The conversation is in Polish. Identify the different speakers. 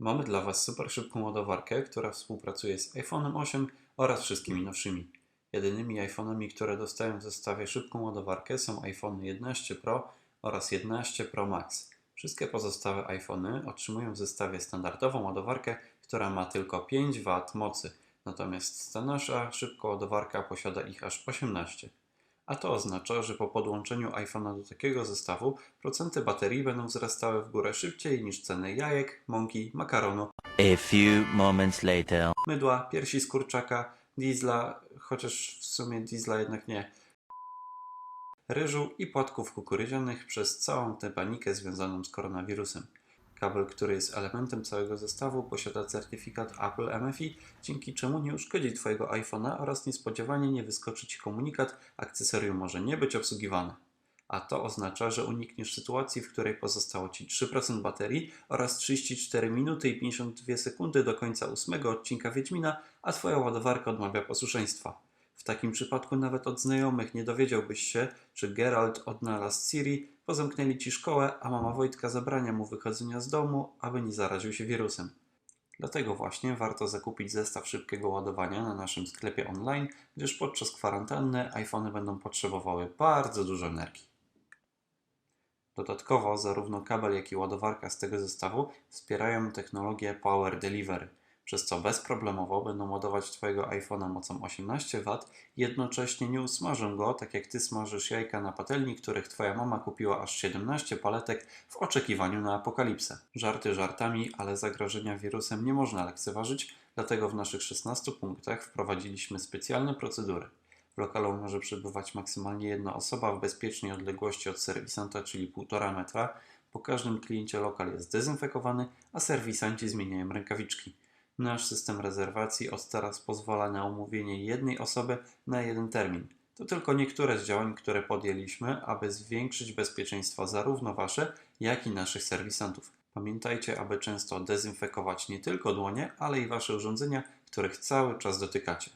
Speaker 1: Mamy dla Was super szybką ładowarkę, która współpracuje z iPhone'em 8 oraz wszystkimi nowszymi. Jedynymi iPhone'ami, które dostają w zestawie szybką ładowarkę są iPhone 11 Pro oraz 11 Pro Max. Wszystkie pozostałe iPhony otrzymują w zestawie standardową ładowarkę, która ma tylko 5 W mocy, natomiast ta nasza szybka ładowarka posiada ich aż 18. A to oznacza, że po podłączeniu iPhone'a do takiego zestawu procenty baterii będą wzrastały w górę szybciej niż ceny jajek, mąki, makaronu,
Speaker 2: A few moments later.
Speaker 1: mydła, piersi z kurczaka, diesla, chociaż w sumie diesla jednak nie, ryżu i płatków kukurydzianych przez całą tę panikę związaną z koronawirusem. Kabel, który jest elementem całego zestawu, posiada certyfikat Apple MFI, dzięki czemu nie uszkodzi Twojego iPhone'a oraz niespodziewanie nie wyskoczy Ci komunikat, akcesorium może nie być obsługiwane. A to oznacza, że unikniesz sytuacji, w której pozostało Ci 3% baterii oraz 34 minuty i 52 sekundy do końca ósmego odcinka Wiedźmina, a Twoja ładowarka odmawia posłuszeństwa. W takim przypadku nawet od znajomych nie dowiedziałbyś się, czy Geralt odnalazł Ciri, bo zamknęli Ci szkołę, a mama Wojtka zabrania mu wychodzenia z domu, aby nie zaraził się wirusem. Dlatego właśnie warto zakupić zestaw szybkiego ładowania na naszym sklepie online, gdyż podczas kwarantanny iPhony będą potrzebowały bardzo dużo energii. Dodatkowo zarówno kabel, jak i ładowarka z tego zestawu wspierają technologię Power Delivery, przez co bezproblemowo będą ładować Twojego iPhone'a mocą 18 W i jednocześnie nie usmażą go, tak jak Ty smażysz jajka na patelni, których Twoja mama kupiła aż 17 paletek w oczekiwaniu na apokalipsę. Żarty żartami, ale zagrożenia wirusem nie można lekceważyć, dlatego w naszych 16 punktach wprowadziliśmy specjalne procedury. W lokalu może przebywać maksymalnie jedna osoba w bezpiecznej odległości od serwisanta, czyli 1,5 metra. Po każdym kliencie lokal jest dezynfekowany, a serwisanci zmieniają rękawiczki. Nasz system rezerwacji od teraz pozwala na umówienie jednej osoby na jeden termin. To tylko niektóre z działań, które podjęliśmy, aby zwiększyć bezpieczeństwo zarówno Wasze, jak i naszych serwisantów. Pamiętajcie, aby często dezynfekować nie tylko dłonie, ale i Wasze urządzenia, których cały czas dotykacie.